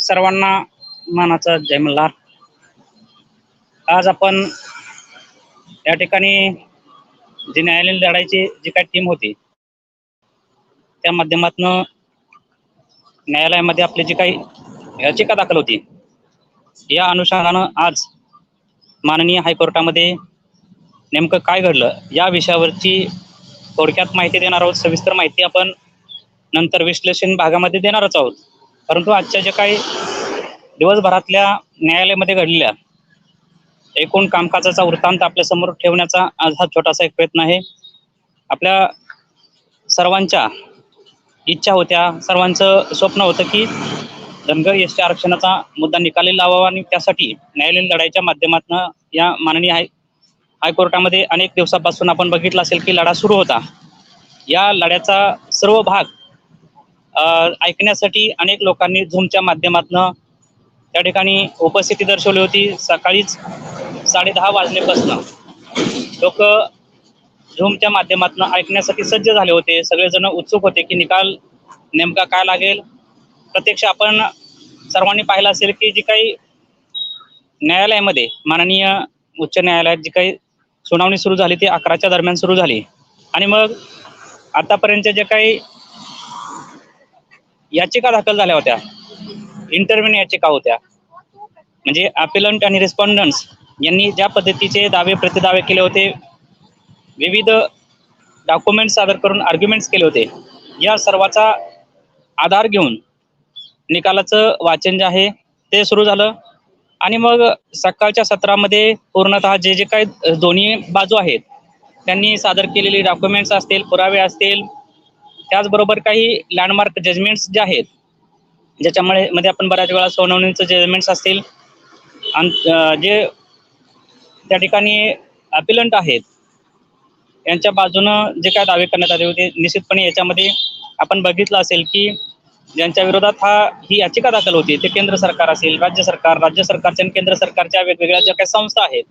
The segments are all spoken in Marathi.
सर्वांना मानाचा जय मल्हार. आज आपण या ठिकाणी जी न्यायालयीन लढाईची जी काही टीम होती त्या माध्यमातून न्यायालयामध्ये आपली जी काही याचिका दाखल होती या अनुषंगानं आज माननीय हायकोर्टामध्ये नेमकं काय घडलं या विषयावरची थोडक्यात माहिती देणार आहोत सविस्तर माहिती आपण नंतर विश्लेषण भागामध्ये देणारच आहोत. परंतु आजच्या ज्या काही दिवसभरातल्या न्यायालयामध्ये घडलेल्या एकूण कामकाजाचा वृत्तांत आपल्यासमोर ठेवण्याचा आज हा छोटासा एक प्रयत्न आहे. आपल्या सर्वांच्या इच्छा होत्या सर्वांचं स्वप्न होतं की धनगर एस टी आरक्षणाचा मुद्दा निकाली लावावा आणि त्यासाठी न्यायालयीन लढाईच्या माध्यमातून या माननीय हाय हायकोर्टामध्ये अनेक दिवसापासून आपण बघितलं असेल की लढा सुरू होता. या लढ्याचा सर्व भाग ऐकण्यासाठी अनेक लोकांनी झूमच्या माध्यमातून त्या ठिकाणी उपस्थिती दर्शवली होती. सकाळीच साडे दहा वाजल्यापासून लोक झूमच्या माध्यमातून ऐकण्यासाठी सज्ज झाले होते. सगळेजण उत्सुक होते की निकाल नेमका काय लागेल? प्रत्यक्ष आपण सर्वांनी पाहिलं असेल की जी काही न्यायालयामध्ये माननीय उच्च न्यायालयात जी काही सुनावणी सुरू झाली ती अकराच्या दरम्यान सुरू झाली. आणि मग आतापर्यंत जे काही याचिका दाखल झाल्या होत्या. इंटरव्ह्यू याचिका होत्या. म्हणजे अपिलंट आणि रिस्पॉन्डन्स यांनी ज्या पद्धतीचे दावे प्रतिदावे केले होते विविध डॉक्युमेंट सादर करून आर्ग्युमेंट्स केले होते या सर्वाचा आधार घेऊन निकालाचं वाचन जे आहे ते सुरू झालं. आणि मग सकाळच्या सत्रामध्ये पूर्णतः जे जे काही दोन्ही बाजू आहेत त्यांनी सादर केलेले डॉक्युमेंट्स असतील पुरावे असतील त्याचबरोबर काही लँडमार्क जजमेंट्स जे आहेत ज्याच्यामुळे मध्ये आपण बऱ्याच वेळा सोनवणीचं जजमेंट्स असतील. आणि जे त्या ठिकाणी अपिलंट आहेत यांच्या बाजूनं जे काय दावे करण्यात आले होते निश्चितपणे याच्यामध्ये आपण बघितलं असेल की ज्यांच्या विरोधात हा ही याचिका दाखल होती ते केंद्र सरकार असेल राज्य सरकार राज्य सरकारच्या आणि केंद्र सरकारच्या वेगवेगळ्या ज्या काही संस्था आहेत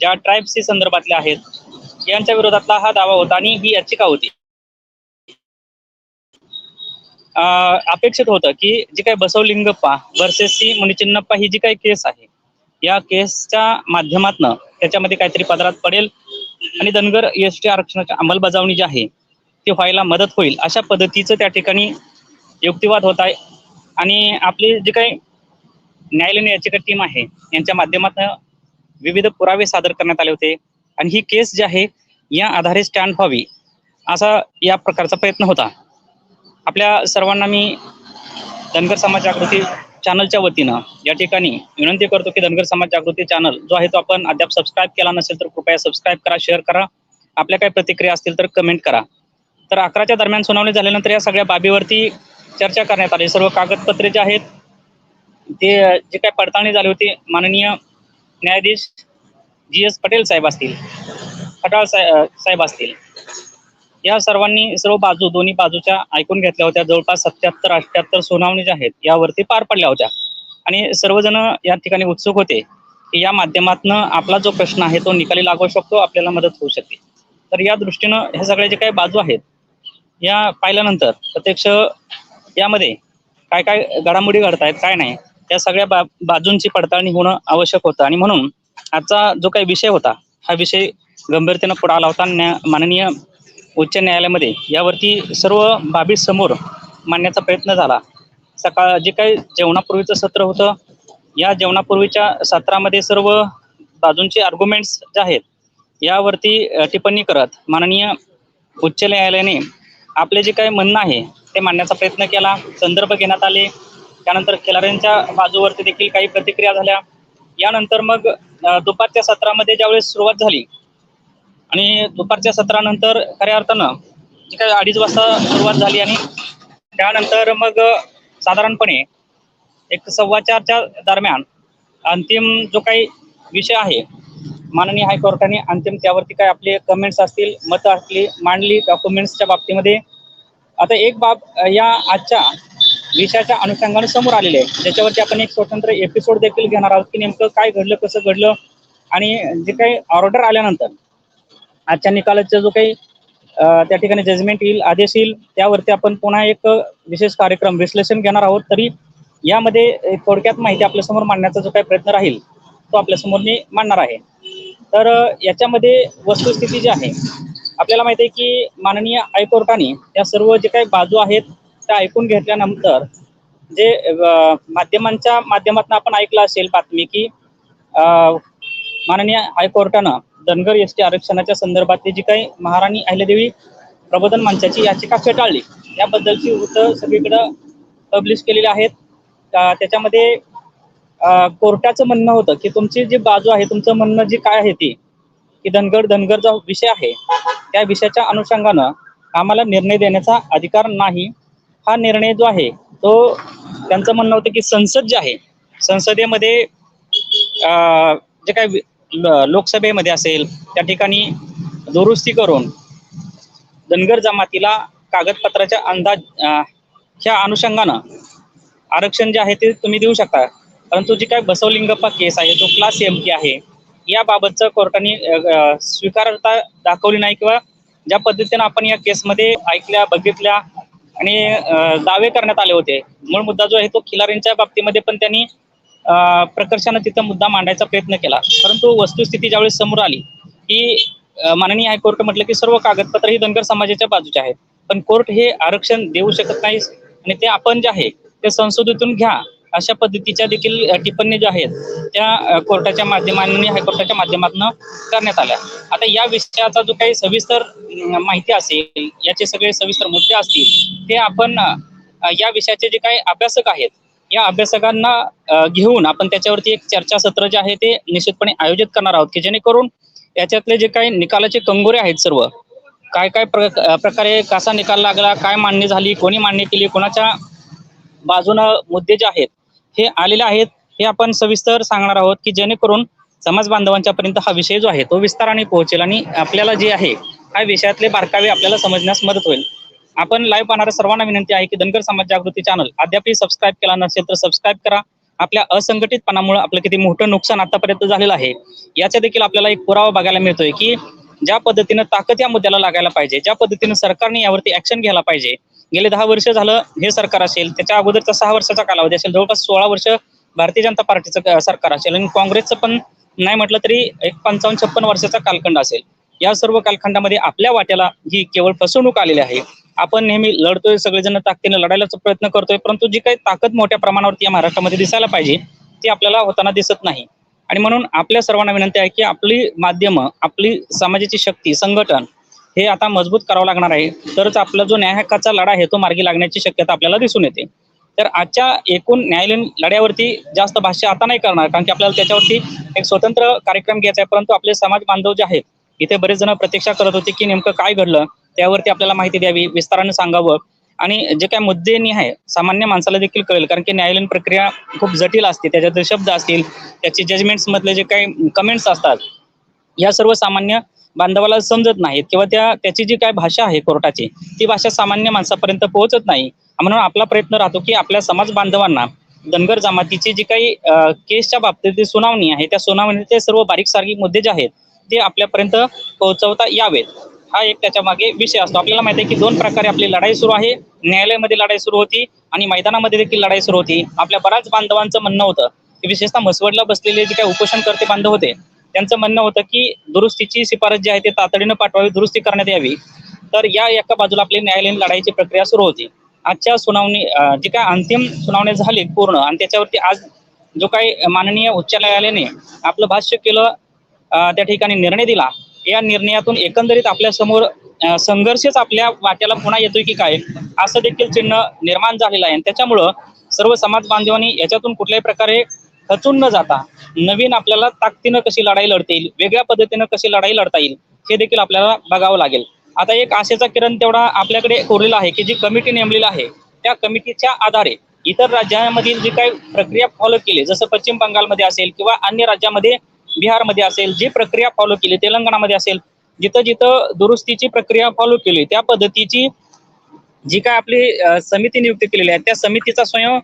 ज्या ट्राईब्सशी संदर्भातल्या आहेत यांच्या विरोधातला हा दावा होता आणि ही याचिका होती. अपेक्षित होतं की जी काही बसवलिंगप्पा वर्सेस सी मुनिचिन्नप्पा ही जी काही केस आहे या केसच्या माध्यमातनं त्याच्यामध्ये काहीतरी पदरात पडेल. आणि धनगर एस टी आरक्षणाची अंमलबजावणी जी आहे ती व्हायला मदत होईल. अशा पद्धतीचं त्या ठिकाणी युक्तिवाद होत आहे. आणि आपली जी काही न्यायालयीन याचिका टीम आहे यांच्या माध्यमातून विविध पुरावे सादर करण्यात आले होते. आणि ही केस जी आहे या आधारे स्टँड व्हावी असा या प्रकारचा प्रयत्न होता. आपल्या सर्वांना मी धनगर समाज जागृती चॅनलच्या वतीनं या ठिकाणी विनंती करतो की धनगर समाज जागृती चॅनल जो आहे तो आपण अद्याप सबस्क्राईब केला नसेल तर कृपया सबस्क्राईब करा शेअर करा. आपल्या काही प्रतिक्रिया असतील तर कमेंट करा. तर अकराच्या दरम्यान सुनावणी झाल्यानंतर या सगळ्या बाबीवरती चर्चा करण्यात आली. सर्व कागदपत्रे जे आहेत ते जे काही पडताळणी झाली होती माननीय न्यायाधीश जी एस पटेल साहेब असतील खटाळ साहेब साहेब असतील. या सर्वांनी सर्व बाजू दोन्ही बाजूच्या ऐकून घेतल्या होत्या. जवळपास सत्याहत्तर अठ्याहत्तर सुनावणी ज्या आहेत यावरती पार पडल्या होत्या. आणि सर्वजण या ठिकाणी उत्सुक होते की या माध्यमातून आपला जो प्रश्न आहे तो निकाली लागू शकतो आपल्याला मदत होऊ शकते. तर या दृष्टीनं हे सगळे जे काही बाजू आहेत या पाहिल्यानंतर प्रत्यक्ष यामध्ये काय काय घडामोडी घडत आहेत काय नाही त्या सगळ्या बा बाजूंची पडताळणी होणं आवश्यक होतं. आणि म्हणून आजचा जो काही विषय होता हा विषय गंभीरतेनं पुढे आला होता. माननीय उच्च न्यायालयामध्ये यावरती सर्व बाबी समोर मांडण्याचा प्रयत्न झाला. सकाळ जे काही जेवणापूर्वीचं सत्र होतं या जेवणापूर्वीच्या सत्रामध्ये सर्व बाजूंचे आर्ग्युमेंट्स जे आहेत यावरती टिप्पणी करत माननीय उच्च न्यायालयाने आपले जे काही म्हणणं आहे ते मांडण्याचा प्रयत्न केला. संदर्भ घेण्यात आले. त्यानंतर खिलाऱ्यांच्या बाजूवरती देखील काही प्रतिक्रिया झाल्या. यानंतर मग दुपारच्या सत्रामध्ये ज्यावेळेस सुरुवात झाली आणि दुपारच्या सत्रानंतर खऱ्या अर्थानं जी काही अडीच वाजता सुरुवात झाली आणि त्यानंतर मग साधारणपणे एक सव्वा चारच्या दरम्यान अंतिम जो काही विषय आहे माननीय हायकोर्टाने अंतिम त्यावरती काय आपले कमेंट्स असतील मतं असली मांडली डॉक्युमेंट्सच्या बाबतीमध्ये. आता एक बाब या आजच्या विषयाच्या अनुषंगाने समोर आलेले आहे. ज्याच्यावरती आपण एक स्वतंत्र एपिसोड देखील घेणार आहोत की नेमकं काय घडलं कसं घडलं आणि जे काही ऑर्डर आल्यानंतर आजच्या निकालाचा जो काही त्या ठिकाणी जजमेंट येईल आदेश येईल त्यावरती आपण पुन्हा एक विशेष कार्यक्रम विश्लेषण घेणार आहोत. तरी यामध्ये थोडक्यात माहिती आपल्यासमोर मांडण्याचा जो काही प्रयत्न राहील तो आपल्यासमोर मी मांडणार आहे. तर याच्यामध्ये वस्तुस्थिती जी आहे आपल्याला माहिती आहे की माननीय हायकोर्टाने या सर्व जे काही बाजू आहेत त्या ऐकून घेतल्यानंतर जे माध्यमांच्या माध्यमातून आपण ऐकलं असेल बातमी की माननीय हायकोर्टानं धनगर एस टी आरक्षणाच्या संदर्भातली जी काही महाराणी अहिल्यादेवी प्रबोधन मंचाची याचिका फेटाळली याबद्दलची वृत्त सगळीकडं पब्लिश केलेली आहेत. त्याच्यामध्ये कोर्टाचं म्हणणं होतं की तुमची जी बाजू आहे तुमचं म्हणणं जी काय आहे ती की धनगर धनगर जो विषय आहे त्या विषयाच्या अनुषंगानं आम्हाला निर्णय देण्याचा अधिकार नाही. हा निर्णय जो आहे तो त्यांचं म्हणणं होतं की संसद जे आहे संसदेमध्ये जे काय वि- लोकसभेमध्ये असेल त्या ठिकाणी दुरुस्ती करून धनगर जमातीला कागदपत्राच्या अंदाज ह्या अनुषंगानं आरक्षण जे आहे ते तुम्ही देऊ शकता. परंतु जी काय बसवलिंगप्पा केस आहे जो क्लास एम के आहे याबाबतचं कोर्टाने स्वीकारता दाखवली नाही किंवा ज्या पद्धतीनं आपण या केसमध्ये ऐकल्या बघितल्या आणि दावे करण्यात आले होते. मूळ मुद्दा जो आहे तो खिलारींच्या बाबतीमध्ये पण त्यांनी प्रकर्षानं तिथं मुद्दा मांडायचा प्रयत्न केला. परंतु वस्तुस्थिती ज्यावेळेस समोर आली की माननीय हायकोर्ट म्हटलं की सर्व कागदपत्र ही धनगर समाजाच्या बाजूचे आहेत. पण कोर्ट हे आरक्षण देऊ शकत नाही आणि ते आपण जे आहे ते संसदेतून घ्या अशा पद्धतीच्या देखील टिप्पणी ज्या आहेत त्या कोर्टाच्या माध्यमांनी हायकोर्टाच्या माध्यमातून करण्यात आल्या. आता या विषयाचा जो काही सविस्तर माहिती असेल याचे सगळे सविस्तर मुद्दे असतील ते आपण या विषयाचे जे काही अभ्यासक आहेत या अभ्यासकांना घेऊन आपण त्याच्यावरती एक चर्चासत्र जे आहे ते निश्चितपणे आयोजित करणार आहोत की जेणेकरून याच्यातले जे काही निकालाचे कंगोरे आहेत सर्व काय काय प्र प्रकारे कसा निकाल लागला काय मांडणी झाली कोणी मांडणी केली कोणाच्या बाजूनं मुद्दे जे आहेत हे आलेले आहेत हे आपण सविस्तर सांगणार आहोत की जेणेकरून समाज बांधवांच्या पर्यंत हा विषय जो आहे तो विस्ताराने पोहोचेल आणि आपल्याला जे आहे हा विषयातले बारकावे आपल्याला समजण्यास मदत होईल. आपण लाईव्ह पाहणाऱ्या सर्वांना विनंती आहे की धनगर समाज जागृती चॅनल अद्यापही सबस्क्राईब केला नसेल तर सबस्क्राईब करा. आपल्या असंघटितपणामुळे आपलं किती मोठं नुकसान आतापर्यंत झालेलं आहे. याचा देखील आपल्याला एक पुरावा बघायला मिळतोय की ज्या पद्धतीनं ताकद या मुद्द्याला लागायला पाहिजे ज्या पद्धतीनं सरकारने यावरती ऍक्शन घ्यायला पाहिजे गेले दहा वर्ष झालं हे सरकार असेल त्याच्या अगोदरचा सहा वर्षाचा कालावधी असेल जवळपास सोळा वर्ष भारतीय जनता पार्टीचं सरकार असेल आणि काँग्रेसचं पण नाही म्हटलं तरी एक पंचावन्न छप्पन वर्षाचा कालखंड असेल. या सर्व कालखंडामध्ये आपल्या वाट्याला ही केवळ फसवणूक आलेली आहे. आपण नेहमी लढतोय सगळेजण ताकदीने लढायलाच प्रयत्न करतोय परंतु जी काही ताकद मोठ्या प्रमाणावरती या महाराष्ट्रामध्ये दिसायला पाहिजे ती आपल्याला होताना दिसत नाही. आणि म्हणून आपल्या सर्वांना विनंती आहे की आपली माध्यमं आपली समाजाची शक्ती संघटन हे आता मजबूत करावं लागणार आहे. तरच आपला जो न्याय हक्काचा लढा आहे तो मार्गी लागण्याची शक्यता आपल्याला दिसून येते. तर आजच्या एकूण न्यायालयीन लढ्यावरती जास्त भाष्य आता नाही करणार कारण की आपल्याला त्याच्यावरती एक स्वतंत्र कार्यक्रम घ्यायचा आहे परंतु आपले समाज बांधव जे आहेत इथे बरेच जण प्रतीक्षा करत होते की नेमकं काय घडलं त्यावरती आपल्याला माहिती द्यावी विस्ताराने सांगावं. आणि जे काय मुद्दे आहे सामान्य माणसाला देखील कळेल कारण की न्यायालयीन प्रक्रिया खूप जटिल असते त्याच्यात शब्द असतील त्याचे जजमेंट्स मधले जे काही कमेंट्स असतात या सर्व सामान्य बांधवाला समजत नाहीत किंवा त्या त्याची जी काय भाषा आहे कोर्टाची ती भाषा सामान्य माणसापर्यंत पोहोचत नाही. म्हणून आपला प्रयत्न राहतो की आपल्या समाज बांधवांना धनगर जमातीची जी काही केसच्या बाबतीत जी सुनावणी आहे त्या सुनावणीचे सर्व बारीक सारखी मुद्दे जे आहेत ते आपल्यापर्यंत पोहोचवता यावेत. हा एक त्याच्यामागे विषय असतो. आपल्याला माहिती आहे की दोन प्रकारे आपली लढाई सुरू आहे. न्यायालयामध्ये लढाई सुरू होती आणि मैदानामध्ये देखील लढाई सुरू होती. आपल्या बऱ्याच बांधवांचं म्हणणं होतं की विशेषतः मसवडला बसलेले जे काही उपोषणकर्ते बांधव होते त्यांचं म्हणणं होतं की दुरुस्तीची शिफारस जी आहे ते तातडीनं पाठवावी दुरुस्ती करण्यात यावी. तर या एका बाजूला आपली न्यायालयीन लढाईची प्रक्रिया सुरू होती. आजच्या सुनावणी जी काय अंतिम सुनावणी झाली पूर्ण आणि त्याच्यावरती आज जो काही माननीय उच्च न्यायालयाने आपलं भाष्य केलं त्या ठिकाणी निर्णय दिला. या निर्णयातून एकंदरीत आपल्यासमोर संघर्षच आपल्या वाट्याला पुन्हा येतोय की काय असं देखील चिन्ह निर्माण झालेलं आहे. आणि त्याच्यामुळं सर्व समाज बांधवांनी याच्यातून कुठल्याही प्रकारे खचून न जाता नवीन आपल्याला ताकदीनं कशी लढाई लढता येईल वेगळ्या पद्धतीनं कशी लढाई लढता येईल हे देखील आपल्याला बघावं लागेल. आता एक आशेचा किरण तेवढा आपल्याकडे कोरलेला आहे की जी कमिटी नेमलेली आहे त्या कमिटीच्या आधारे इतर राज्यांमधील जी काही प्रक्रिया फॉलो केली जसं पश्चिम बंगालमध्ये असेल किंवा अन्य राज्यामध्ये बिहारमध्ये असेल जी प्रक्रिया फॉलो केली तेलंगणामध्ये असेल जिथं जिथं दुरुस्तीची प्रक्रिया फॉलो केली त्या पद्धतीची जी काय आपली समिती नियुक्त केलेली आहे त्या समितीचा स्वयं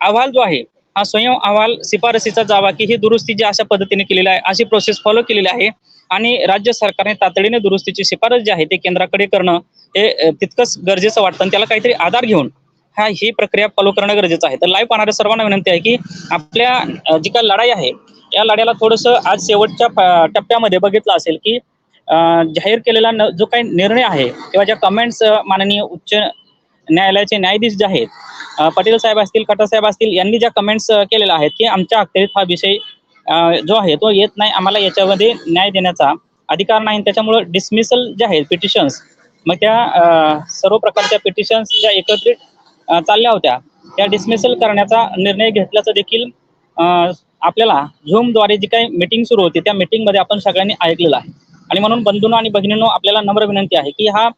अहवाल जो आहे हा स्वयं अहवाल शिफारसीचा जावा की ही दुरुस्ती जी अशा पद्धतीने केलेली आहे अशी प्रोसेस फॉलो केलेली आहे आणि राज्य सरकारने तातडीने दुरुस्तीची शिफारस जी आहे ते केंद्राकडे करणं हे तितकंच गरजेचं वाटतं. आणि त्याला काहीतरी आधार घेऊन हा ही प्रक्रिया फॉलो करणं गरजेचं आहे. तर लाईव्ह पाहणाऱ्या सर्वांना विनंती आहे की आपल्या जी काय लढाई आहे या लढ्याला थोडंसं आज शेवटच्या टप्प्यामध्ये बघितलं असेल की जाहीर केलेला जो काही निर्णय आहे किंवा ज्या कमेंट्स माननीय उच्च न्यायालयाचे न्यायाधीश जे आहेत पटेल साहेब असतील खटा साहेब असतील यांनी ज्या कमेंट्स केलेल्या आहेत की आमच्या अखेरीत हा विषय जो आहे तो येत नाही आम्हाला याच्यामध्ये न्याय देण्याचा अधिकार नाही. त्याच्यामुळं डिसमिसल जे आहेत पिटिशन्स मग त्या अ, सर्व प्रकारच्या पिटिशन्स ज्या एकत्रित चालल्या होत्या त्या डिसमिसल करण्याचा निर्णय घेतल्याचं देखील अ, आपल्याला झूमद्वारे जी काही मीटिंग सुरू होती त्या मीटिंगमध्ये आपण सगळ्यांनी ऐकलेलं आहे. आणि म्हणून बंधूंनो आणि भगिनींनो आपल्याला नम्र विनंती आहे की हा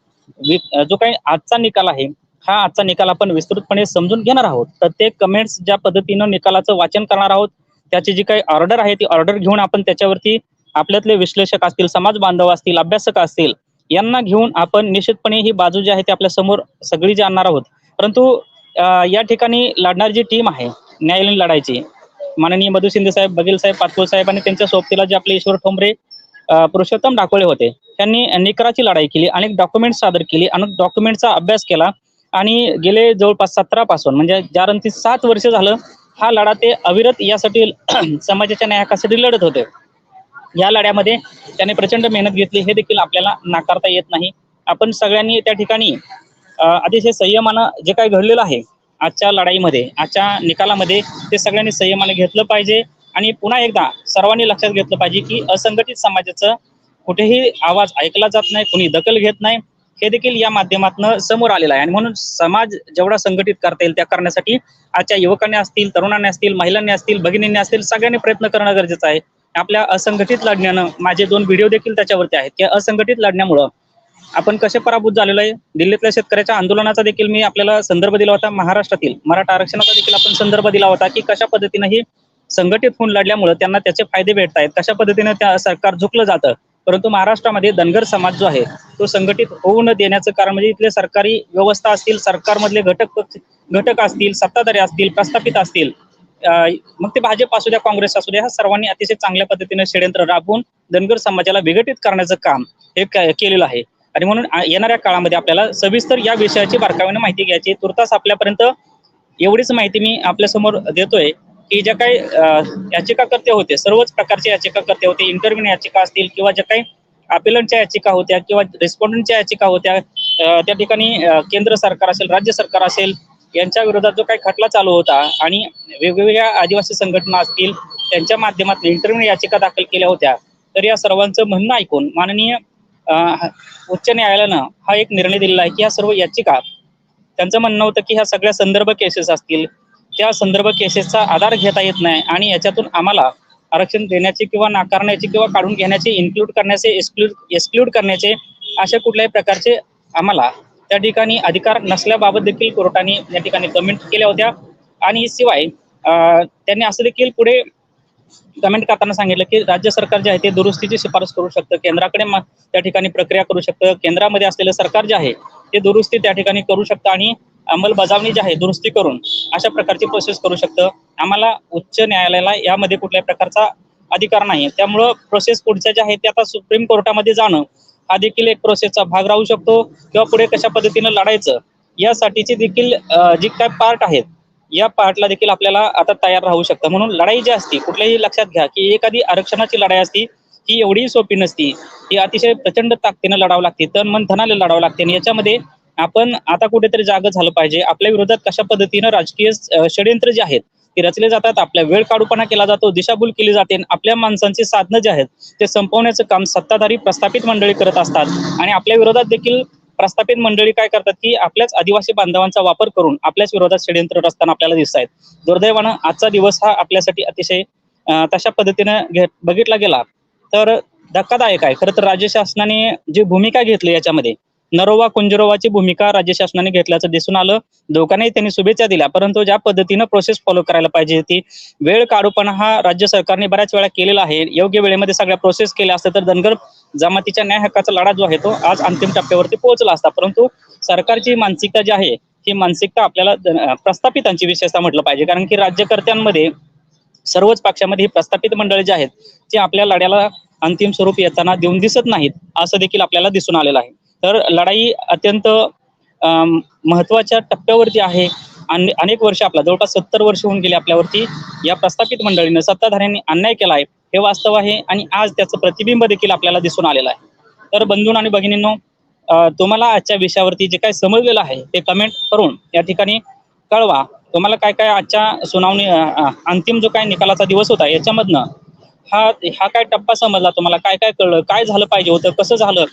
जो काही आजचा निकाल आहे हा आजचा निकाल आपण विस्तृतपणे समजून घेणार आहोत. प्रत्येक कमेंट्स ज्या पद्धतीनं निकालाचं वाचन करणार आहोत त्याची जी काही ऑर्डर आहे ती ऑर्डर घेऊन आपण त्याच्यावरती आपल्यातले विश्लेषक असतील समाज बांधव असतील अभ्यासक असतील यांना घेऊन आपण निश्चितपणे ही बाजू जी आहे ती आपल्यासमोर सगळी जी आणणार आहोत. परंतु या ठिकाणी लढणारी जी टीम आहे न्यायालयीन लढायची माननीय मधु शिंदे साहेब बघेल साहेब पाटकुळ साहेब आणि त्यांच्या सोबतीला जे आपले ईश्वर ठोंबरे पुरुषोत्तम डाकोळे होते. त्यांनी निकराची लढाई केली अनेक डॉक्युमेंट सादर केली अनेक डॉक्युमेंटचा अभ्यास केला आणि गेले जवळपास सतरा पासून म्हणजे ज्यानंतर सात वर्ष झालं हा लढा ते अविरत यासाठी समाजाच्या न्यायकासाठी लढत होते. या लढ्यामध्ये त्याने प्रचंड मेहनत घेतली हे देखील आपल्याला नाकारता येत नाही. आपण सगळ्यांनी त्या ठिकाणी अतिशय संयमानं जे काही घडलेलं आहे आजच्या लढाईमध्ये आजच्या निकालामध्ये ते सगळ्यांनी संयमाने घेतलं पाहिजे. आणि पुन्हा एकदा सर्वांनी लक्षात घेतलं पाहिजे की असंघटित समाजाचं कुठेही आवाज ऐकला जात नाही कुणी दखल घेत नाही. हे देखील या माध्यमातून समोर आलेलं आहे. आणि म्हणून समाज जेवढा संघटित करता येईल त्या करण्यासाठी आजच्या युवकांनी असतील तरुणांनी असतील महिलांनी असतील भगिनींनी असतील सगळ्यांनी प्रयत्न करणं गरजेचं आहे. आपल्या असंघटित लढण्यानं माझे दोन व्हिडिओ देखील त्याच्यावरती आहेत की असंघटित लढण्यामुळं आपण कसे पराभूत झालेलो आहे? दिल्लीतल्या शेतकऱ्याच्या आंदोलनाचा देखील मी आपल्याला संदर्भ दिला होता. महाराष्ट्रातील मराठा आरक्षणाचा देखील आपण संदर्भ दिला होता की कशा पद्धतीने ही संघटित होऊन लढल्यामुळे त्यांना त्याचे फायदे भेटत आहेत कशा पद्धतीने त्या सरकार झुकलं जातं. परंतु महाराष्ट्रामध्ये धनगर समाज जो आहे तो संघटित होऊ न देण्याचं कारण म्हणजे इथले सरकारी व्यवस्था असतील सरकारमधले घटक घटक असतील सत्ताधारी असतील प्रस्थापित असतील मग ते भाजप असू द्या काँग्रेस असू द्या ह्या सर्वांनी अतिशय चांगल्या पद्धतीने षडयंत्र राबवून धनगर समाजाला विघटित करण्याचं काम हे केलेलं आहे. आणि म्हणून येणाऱ्या काळामध्ये आपल्याला सविस्तर या विषयाची बारकाव्याने माहिती घ्यायची. तुर्तास आपल्यापर्यंत एवढीच माहिती मी आपल्यासमोर देतोय की ज्या काही याचिकाकर्ते होते सर्वच प्रकारचे याचिकाकर्ते होते इंटरव्ह्यू याचिका असतील किंवा ज्या काही अपिलंटच्या याचिका होत्या किंवा रेस्पॉन्डंटच्या याचिका होत्या त्या ठिकाणी केंद्र सरकार असेल राज्य सरकार असेल यांच्या विरोधात जो काही खटला चालू होता आणि वेगवेगळ्या आदिवासी संघटना असतील त्यांच्या माध्यमातून इंटरव्ह्यू याचिका दाखल केल्या होत्या. तर या सर्वांचं म्हणणं ऐकून माननीय उच्च न्यायालयानं हा एक निर्णय दिलेला आहे की ह्या सर्व याचिका त्यांचं म्हणणं होतं की ह्या सगळ्या संदर्भ केसेस असतील त्या संदर्भ केसेसचा आधार घेता येत नाही आणि याच्यातून आम्हाला आरक्षण देण्याचे किंवा नाकारण्याचे किंवा काढून घेण्याचे इन्क्लूड करण्याचे एक्सक्लूड एक्सक्लूड करण्याचे अशा कुठल्याही प्रकारचे आम्हाला त्या ठिकाणी अधिकार नसल्याबाबत देखील कोर्टाने या ठिकाणी कमेंट केल्या होत्या. आणि शिवाय त्यांनी असं देखील पुढे कमेंट करताना सांगितलं की राज्य सरकार जे आहे ते दुरुस्तीची शिफारस करू शकतं. केंद्राकडे त्या ठिकाणी प्रक्रिया करू शकतं. केंद्रामध्ये असलेलं सरकार जे आहे ते दुरुस्ती त्या ठिकाणी करू शकतं आणि अंमलबजावणी जी आहे दुरुस्ती करून अशा प्रकारची प्रोसेस करू शकतं. आम्हाला उच्च न्यायालयाला यामध्ये कुठल्याही प्रकारचा अधिकार नाही. त्यामुळं प्रोसेस पुढच्या ज्या आहेत ते आता सुप्रीम कोर्टामध्ये जाणं हा देखील एक प्रोसेसचा भाग राहू शकतो किंवा पुढे कशा पद्धतीनं लढायचं यासाठीची देखील जी काय पार्ट आहेत या पार्टला देखील आपल्याला आता तयार राहू शकतं. म्हणून लढाई जी असती कुठल्याही लक्षात घ्या की एखादी आरक्षणाची लढाई असती ही एवढी सोपी नसती. ही अतिशय प्रचंड ताकदीनं लढावं लागते तन मन धनाला लढावं लागते. आणि याच्यामध्ये आपण आता कुठेतरी जाग झालं पाहिजे. आपल्या विरोधात कशा पद्धतीनं राजकीय षडयंत्र जे आहेत ते रचले जातात. आपल्या वेळ काढूपणा केला जातो दिशाभूल केली जाते. आणि आपल्या माणसांची साधनं जे आहेत ते संपवण्याचं काम सत्ताधारी प्रस्थापित मंडळी करत असतात. आणि आपल्या विरोधात देखील प्रस्थापित मंडळी काय करतात की आपल्याच आदिवासी बांधवांचा वापर करून आपल्याच विरोधात षडयंत्र रचताना आपल्याला दिसत आहेत. दुर्दैवानं आजचा दिवस हा आपल्यासाठी अतिशय तशा पद्धतीनं बघितला गेला तर धक्कादायक आहे. खरं तर राज्य शासनाने जी भूमिका घेतली याच्यामध्ये नरोवा कुंजरोवाची भूमिका राज्य शासनाने घेतल्याचं दिसून आलं. दोघांनाही त्यांनी शुभेच्छा दिल्या. परंतु ज्या पद्धतीनं प्रोसेस फॉलो करायला पाहिजे ती वेळ काढूपणा हा राज्य सरकारने बऱ्याच वेळा केलेला आहे. योग्य वेळेमध्ये सगळ्या प्रोसेस केल्या असतं तर धनगर जमातीच्या न्याय हक्काचा लढा जो आहे तो आज अंतिम टप्प्यावरती पोहोचला असता. परंतु सरकारची मानसिकता जी आहे ही मानसिकता आपल्याला प्रस्थापितांची विशेषतः म्हटलं पाहिजे. कारण की राज्यकर्त्यांमध्ये सर्वच पक्षामध्ये ही प्रस्थापित मंडळी जी आहेत ती आपल्या लढ्याला अंतिम स्वरूप येताना देऊन दिसत नाहीत असं देखील आपल्याला दिसून आलेलं आहे. तर लढाई अत्यंत महत्त्वाच्या टप्प्यावरती आहे. आणि अनेक वर्ष आपला जवळपास सत्तर वर्ष होऊन गेले आपल्यावरती या प्रस्थापित मंडळीनं सत्ताधाऱ्यांनी अन्याय केला आहे. हे वास्तव आहे आणि आज त्याचं प्रतिबिंब देखील आपल्याला दिसून आलेलं आहे. तर बंधून आणि भगिनींनो तुम्हाला आजच्या विषयावरती जे काय समजलेलं आहे ते कमेंट करून या ठिकाणी कळवा. तुम्हाला काय काय आजच्या सुनावणी अंतिम जो काय निकालाचा दिवस होता याच्यामधनं हा हा काय टप्पा समजला? तुम्हाला काय काय कळलं? काय झालं पाहिजे होतं? कसं झालं?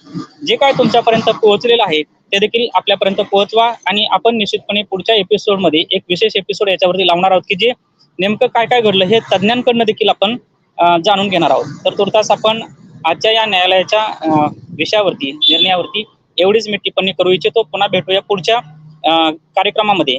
जे काय तुमच्यापर्यंत पोहोचलेलं आहे ते देखील आपल्यापर्यंत पोहोचवा आणि आपण निश्चितपणे पुढच्या एपिसोडमध्ये एक विशेष एपिसोड याच्यावरती लावणार आहोत की जे नेमकं काय काय घडलं हे तज्ज्ञांकडनं देखील आपण जाणून घेणार आहोत. तर तुर्तास आपण आजच्या या न्यायालयाच्या विषयावरती निर्णयावरती एवढीच मी टिप्पणी करू इच्छितो. पुन्हा भेटूया पुढच्या कार्यक्रमामध्ये.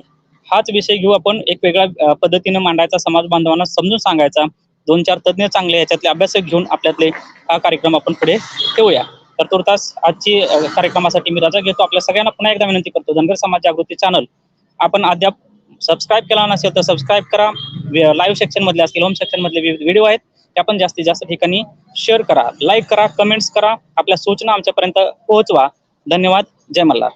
हाच विषय घेऊ आपण. एक वेगळ्या पद्धतीने मांडायचा समाज बांधवांना समजून सांगायचा. दोन चार तज्ज्ञ चांगले याच्यातले अभ्यासक घेऊन आपल्यातले हा कार्यक्रम आपण पुढे ठेवूया. तर तुर्तास आजची कार्यक्रमासाठी मी रजा घेतो. आपल्या सगळ्यांना पुन्हा एकदा विनंती करतो. धनगर समाज जागृती चॅनल. आपण अद्याप सबस्क्राईब केला नसेल तर सबस्क्राईब करा. लाईव्ह सेक्शनमधले असतील होम सेक्शनमधले विविध व्हिडिओ आहेत. त्या पण जास्तीत जास्त ठिकाणी शेअर करा. लाईक करा कमेंट्स करा. आपल्या सूचना आमच्यापर्यंत पोहोचवा. धन्यवाद. जय मल्हार.